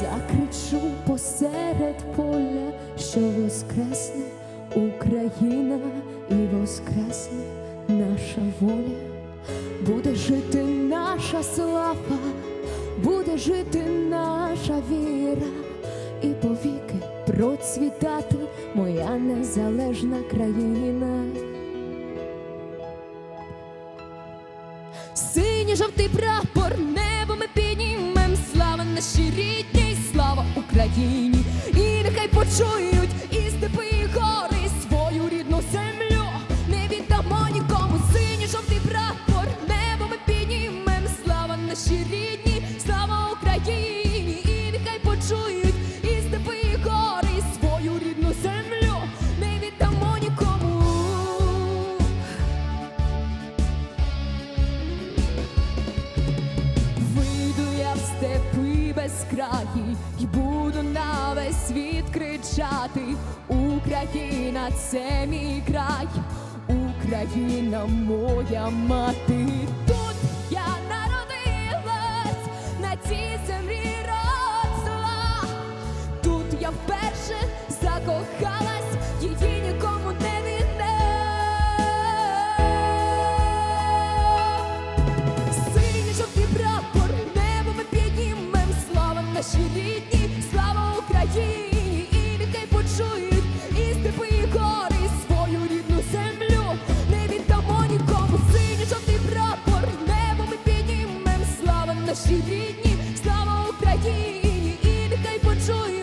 закричу посеред поля, що воскресне Україна і воскресне наша воля, буде жити наша слава, буде жити наша віра, і повіки процвітати моя незалежна країна. Синій жовтий прапор, і нехай степи безкраї і буду на весь світ кричати. Україна, це мій край, Україна моя мати. і слава Україні, і нехай почують і степи, гори свою рідну землю. Не віддамо нікому синій жовтий прапор. Небо ми піднімем, слава нашій рідні, слава Україні, і нехай почує.